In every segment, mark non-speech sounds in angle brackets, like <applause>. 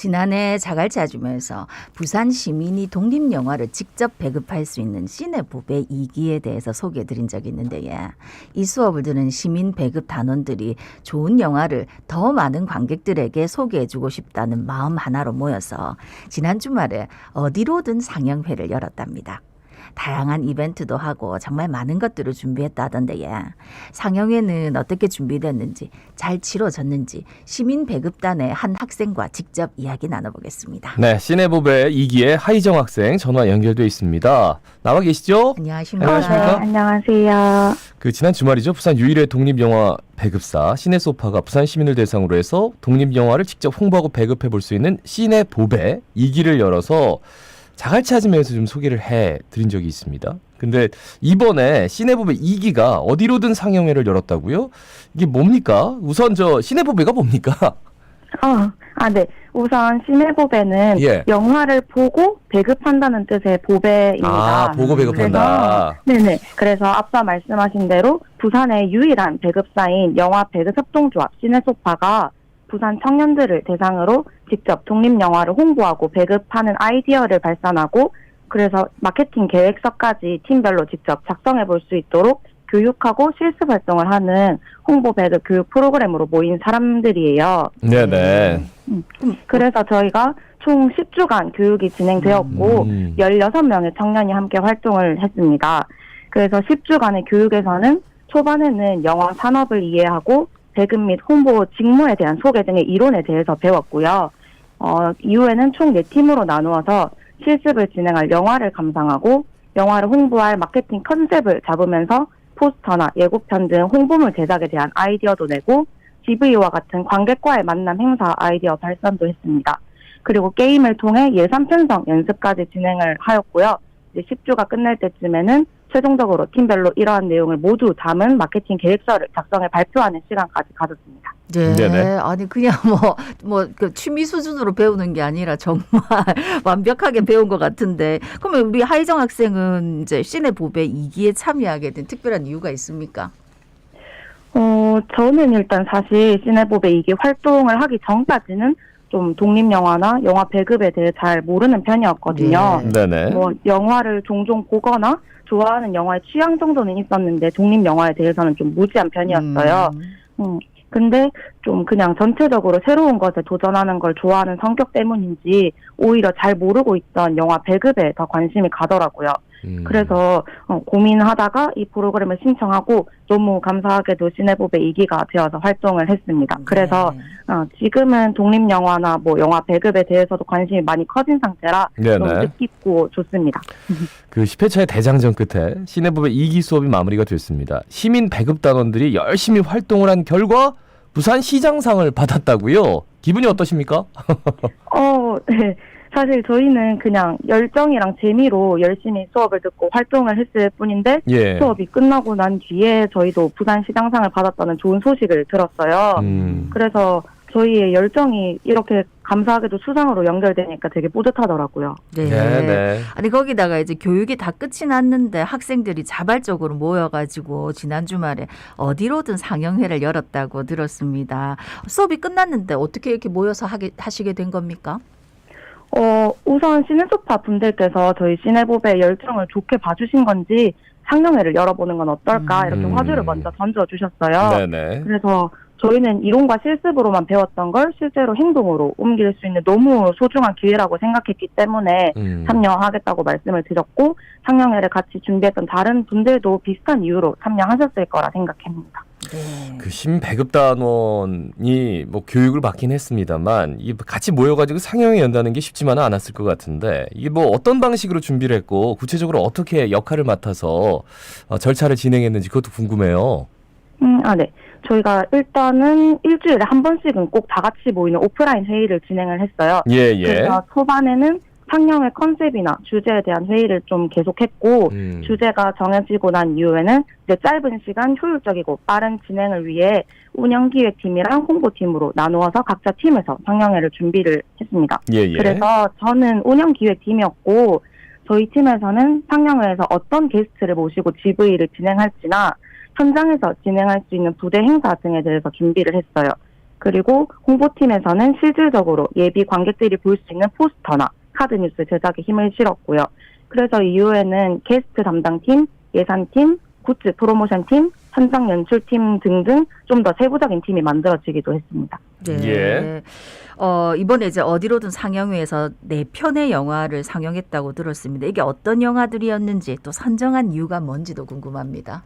지난해 자갈치 아줌에서 부산 시민이 독립 영화를 직접 배급할 수 있는 시네법의 2기에 대해서 소개해 드린 적이 있는데 예. 이 수업을 들은 시민 배급 단원들이 좋은 영화를 더 많은 관객들에게 소개해 주고 싶다는 마음 하나로 모여서 지난 주말에 어디로든 상영회를 열었답니다. 다양한 이벤트도 하고 정말 많은 것들을 준비했다던데 예. 상영회는 어떻게 준비됐는지 잘 치러졌는지 시민 배급단의 한 학생과 직접 이야기 나눠보겠습니다. 네, 시네법의 2기의 하이정 학생 전화 연결돼 있습니다. 나와 계시죠? 안녕하십니까? 안녕하십니까? 네, 안녕하세요. 그 지난 주말이죠. 부산 유일의 독립영화 배급사 시네소파가 부산 시민을 대상으로 해서 독립영화를 직접 홍보하고 배급해 볼 수 있는 시네법의 2기를 열어서 자갈치 아줌에서 좀 소개를 해 드린 적이 있습니다. 근데 이번에 시네법의 2기가 어디로든 상영회를 열었다고요? 이게 뭡니까? 우선 저 시네법회가 뭡니까? 어, 아, 네. 우선 시내보배는 예. 영화를 보고 배급한다는 뜻의 보배입니다. 아, 보고 배급한다. 네네. 그래서 앞서 말씀하신 대로 부산의 유일한 배급사인 영화 배급 협동조합 시네소파가 부산 청년들을 대상으로 직접 독립영화를 홍보하고 배급하는 아이디어를 발산하고 그래서 마케팅 계획서까지 팀별로 직접 작성해 볼 수 있도록 교육하고 실습 활동을 하는 홍보 배급 교육 프로그램으로 모인 사람들이에요. 네네. 그래서 저희가 총 10주간 교육이 진행되었고 음. 16명의 청년이 함께 활동을 했습니다. 그래서 10주간의 교육에서는 초반에는 영화 산업을 이해하고 배급 및 홍보 직무에 대한 소개 등의 이론에 대해서 배웠고요. 어, 이후에는 총 4팀으로 나누어서 실습을 진행할 영화를 감상하고 영화를 홍보할 마케팅 컨셉을 잡으면서 포스터나 예고편 등 홍보물 제작에 대한 아이디어도 내고 GV와 같은 관객과의 만남 행사 아이디어 발산도 했습니다. 그리고 게임을 통해 예산 편성 연습까지 진행을 하였고요. 이제 10주가 끝날 때쯤에는 최종적으로 팀별로 이러한 내용을 모두 담은 마케팅 계획서를 작성해 발표하는 시간까지 가졌습니다. 네. 네네. 아니 그냥 뭐 뭐 그 취미 수준으로 배우는 게 아니라 정말 <laughs> 완벽하게 배운 것 같은데 그러면 우리 하이정 학생은 이제 시네법의 2기에 참여하게 된 특별한 이유가 있습니까? 어, 저는 일단 사실 시네법에 이게 활동을 하기 전까지는 좀 독립 영화나 영화 배급에 대해 잘 모르는 편이었거든요. 네. 네네. 뭐 영화를 종종 보거나 좋아하는 영화의 취향 정도는 있었는데 독립 영화에 대해서는 좀 무지한 편이었어요. 음. 음. 근데 좀 그냥 전체적으로 새로운 것에 도전하는 걸 좋아하는 성격 때문인지 오히려 잘 모르고 있던 영화 배급에 더 관심이 가더라고요. 음. 그래서 어, 고민하다가 이 프로그램을 신청하고 너무 감사하게도 시네법의 이기가 되어서 활동을 했습니다. 그래서 네. 어, 지금은 독립 영화나 뭐 영화 배급에 대해서도 관심이 많이 커진 상태라 너무 네네. 뜻깊고 좋습니다. <laughs> 그 10회차의 대장전 끝에 시내법의 2기 수업이 마무리가 됐습니다. 시민 배급 단원들이 열심히 활동을 한 결과 부산 시장상을 받았다고요. 기분이 어떠십니까? <laughs> 어, 네. 사실 저희는 그냥 열정이랑 재미로 열심히 수업을 듣고 활동을 했을 뿐인데 예. 수업이 끝나고 난 뒤에 저희도 부산 시장상을 받았다는 좋은 소식을 들었어요. 음. 그래서 저희의 열정이 이렇게 감사하게도 수상으로 연결되니까 되게 뿌듯하더라고요. 네. 네 네. 아니 거기다가 이제 교육이 다 끝이 났는데 학생들이 자발적으로 모여가지고 지난 주말에 어디로든 상영회를 열었다고 들었습니다. 수업이 끝났는데 어떻게 이렇게 모여서 하게 하시게 된 겁니까? 어, 우선 시네소파 분들께서 저희 시네법의 열정을 좋게 봐주신 건지 상영회를 열어보는 건 어떨까 음. 이렇게 음. 화두를 먼저 던져주셨어요. 네네. 그래서 저희는 이론과 실습으로만 배웠던 걸 실제로 행동으로 옮길 수 있는 너무 소중한 기회라고 생각했기 때문에 음. 참여하겠다고 말씀을 드렸고 상영회를 같이 준비했던 다른 분들도 비슷한 이유로 참여하셨을 거라 생각합니다. 네. 그 신배급 단원이 뭐 교육을 받긴 했습니다만 이 같이 모여가지고 상영회 연다는 게 쉽지만은 않았을 것 같은데 이게 뭐 어떤 방식으로 준비를 했고 구체적으로 어떻게 역할을 맡아서 어, 절차를 진행했는지 그것도 궁금해요. 음, 아, 네. 저희가 일단은 일주일에 한 번씩은 꼭 다 같이 모이는 오프라인 회의를 진행을 했어요. 예 예. 그래서 초반에는 상영회 컨셉이나 주제에 대한 회의를 좀 계속했고 음. 주제가 정해지고 난 이후에는 이제 짧은 시간 효율적이고 빠른 진행을 위해 운영기획팀이랑 홍보팀으로 나누어서 각자 팀에서 상영회를 준비를 했습니다. 예 예. 그래서 저는 운영기획팀이었고 저희 팀에서는 상영회에서 어떤 게스트를 모시고 GV를 진행할지나 현장에서 진행할 수 있는 부대 행사 등에 대해서 준비를 했어요. 그리고 홍보팀에서는 실질적으로 예비 관객들이 볼 수 있는 포스터나 카드 뉴스 제작에 힘을 실었고요. 그래서 이후에는 게스트 담당팀, 예산팀, 굿즈 프로모션팀, 현장 연출팀 등등 좀 더 세부적인 팀이 만들어지기도 했습니다. 네. 예. 어, 이번에 이제 어디로든 상영회에서 네 편의 영화를 상영했다고 들었습니다. 이게 어떤 영화들이었는지 또 선정한 이유가 뭔지도 궁금합니다.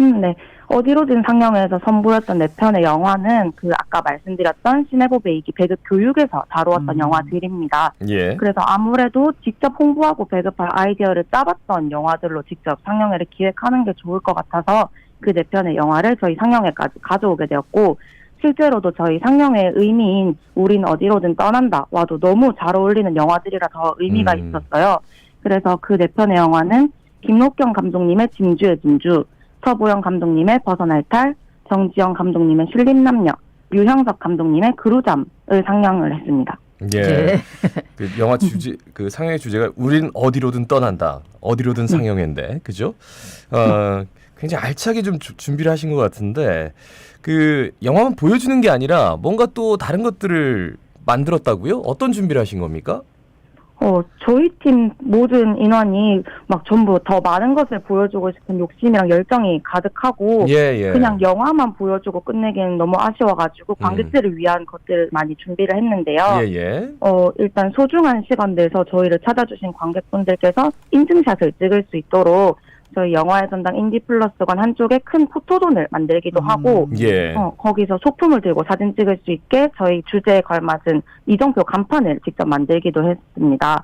음, 네. 어디로든 상영회에서 선보였던 네 편의 영화는 그 아까 말씀드렸던 시네보 베 이기 배급 교육에서 다루었던 음. 영화들입니다. 예. 그래서 아무래도 직접 홍보하고 배급할 아이디어를 짜봤던 영화들로 직접 상영회를 기획하는 게 좋을 것 같아서 그네 편의 영화를 저희 상영회까지 가져오게 되었고 실제로도 저희 상영회의 의미인 우린 어디로든 떠난다 와도 너무 잘 어울리는 영화들이라 더 의미가 음. 있었어요. 그래서 그네 편의 영화는 김록경 감독님의 진주의 진주, 서보영 감독님의 벗어날 탈, 정지영 감독님의 신림남녀, 유형석 감독님의 그루잠을 상영을 했습니다. 예. 네. <laughs> 그 영화 주제 그 상영의 주제가 우린 어디로든 떠난다. 어디로든 상영회인데. 그죠? 어, 굉장히 알차게 좀 주- 준비를 하신 것 같은데 그 영화만 보여주는 게 아니라 뭔가 또 다른 것들을 만들었다고요? 어떤 준비를 하신 겁니까? 어, 저희 팀 모든 인원이 막 전부 더 많은 것을 보여주고 싶은 욕심이랑 열정이 가득하고 예, 예. 그냥 영화만 보여주고 끝내기는 너무 아쉬워가지고 관객들을 위한 것들을 많이 준비를 했는데요. 예, 예. 어, 일단 소중한 시간 내서 저희를 찾아주신 관객분들께서 인증샷을 찍을 수 있도록 저희 영화의 전당 인디 플러스관 한쪽에 큰 포토존을 만들기도 음. 하고 예. 어, 거기서 소품을 들고 사진 찍을 수 있게 저희 주제에 걸맞은 이정표 간판을 직접 만들기도 했습니다.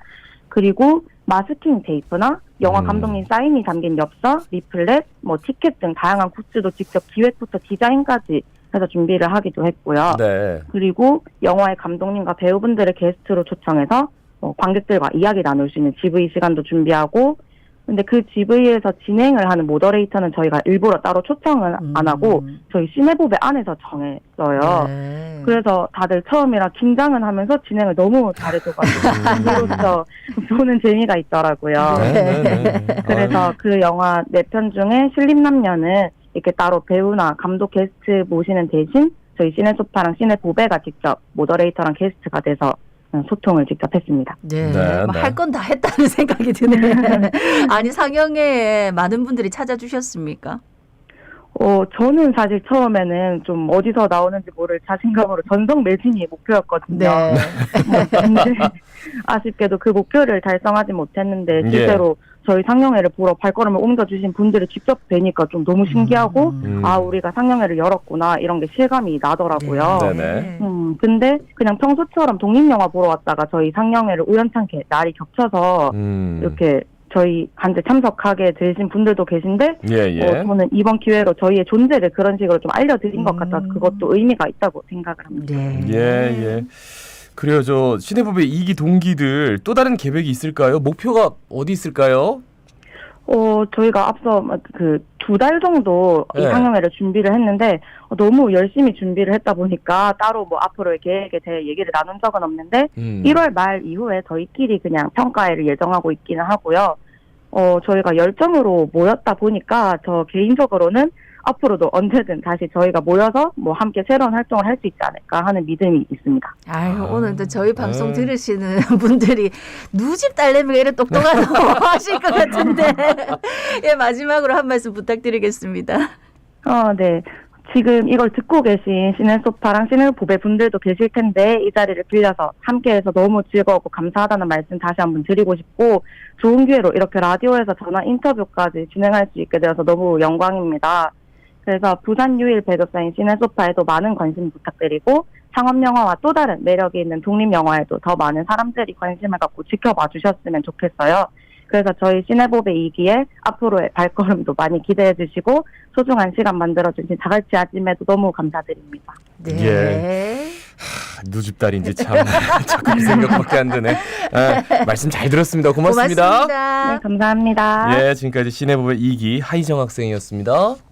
그리고 마스킹 테이프나 영화 음. 감독님 사인이 담긴 엽서, 리플렛, 뭐 티켓 등 다양한 굿즈도 직접 기획부터 디자인까지 해서 준비를 하기도 했고요. 네. 그리고 영화의 감독님과 배우분들을 게스트로 초청해서 어, 관객들과 이야기 나눌 수 있는 GV 시간도 준비하고 근데 그 GV에서 진행을 하는 모더레이터는 저희가 일부러 따로 초청은 안 하고 음. 저희 시네보배 안에서 정했어요. 네. 그래서 다들 처음이라 긴장은 하면서 진행을 너무 잘해줘가지고 <laughs> 음. 재미로서 보는 재미가 있더라고요. 네, 네, 네. 그래서 그 영화 네 편 중에 신림남녀는 이렇게 따로 배우나 감독 게스트 모시는 대신 저희 시네소파랑 시네보배가 직접 모더레이터랑 게스트가 돼서 소통을 직접 했습니다. 네, 네, 네. 할 건 다 했다는 <laughs> 생각이 드네. <laughs> 아니 상영회에 많은 분들이 찾아주셨습니까? 어, 저는 사실 처음에는 좀 어디서 나오는지 모를 자신감으로 전성 매진이 목표였거든요. 네. 근데 <laughs> 아쉽게도 그 목표를 달성하지 못했는데 예. 실제로 저희 상영회를 보러 발걸음을 옮겨주신 분들을 직접 뵈니까 좀 너무 신기하고 음. 아 우리가 상영회를 열었구나 이런 게 실감이 나더라고요. 네. 네네. 음, 근데 그냥 평소처럼 독립영화 보러 왔다가 저희 상영회를 우연찮게 날이 겹쳐서 음. 이렇게 저희 간제 참석하게 되신 분들도 계신데 예, 예. 어, 저는 이번 기회로 저희의 존재를 그런 식으로 좀 알려드린 것 같아서 음. 그것도 의미가 있다고 생각을 합니다. 네. 예, 예. 그래요. 저 시네법의 이기 동기들 또 다른 계획이 있을까요? 목표가 어디 있을까요? 어, 저희가 앞서 그 두 달 정도 이 네. 상영회를 준비를 했는데 어, 너무 열심히 준비를 했다 보니까 따로 뭐 앞으로의 계획에 대해 얘기를 나눈 적은 없는데 음. 1월 말 이후에 저희끼리 그냥 평가회를 예정하고 있기는 하고요. 어, 저희가 열정으로 모였다 보니까 저 개인적으로는 앞으로도 언제든 다시 저희가 모여서 뭐 함께 새로운 활동을 할 수 있지 않을까 하는 믿음이 있습니다. 아유, 아, 오늘도 저희 방송 네. 들으시는 <laughs> 분들이 누집 딸내미가 이래 똑똑하다고 <laughs> 하실 것 같은데. <laughs> 예, 마지막으로 한 말씀 부탁드리겠습니다. 어, 네. 지금 이걸 듣고 계신 시네소파랑 시네보배 분들도 계실 텐데 이 자리를 빌려서 함께해서 너무 즐거웠고 감사하다는 말씀 다시 한번 드리고 싶고 좋은 기회로 이렇게 라디오에서 전화 인터뷰까지 진행할 수 있게 되어서 너무 영광입니다. 그래서 부산 유일 배급사인 시네소파에도 많은 관심 부탁드리고 상업영화와 또 다른 매력이 있는 독립영화에도 더 많은 사람들이 관심을 갖고 지켜봐 주셨으면 좋겠어요. 그래서 저희 시네보배 2기에 앞으로의 발걸음도 많이 기대해 주시고 소중한 시간 만들어 주신 자갈치 아짐에도 너무 감사드립니다. 네. 예. 누집 딸인지 참 <laughs> 자꾸 그 생각밖에 안 드네. 아, 말씀 잘 들었습니다. 고맙습니다. 고맙습니다. 네, 감사합니다. 예, 지금까지 시네법의 이기 하이정 학생이었습니다.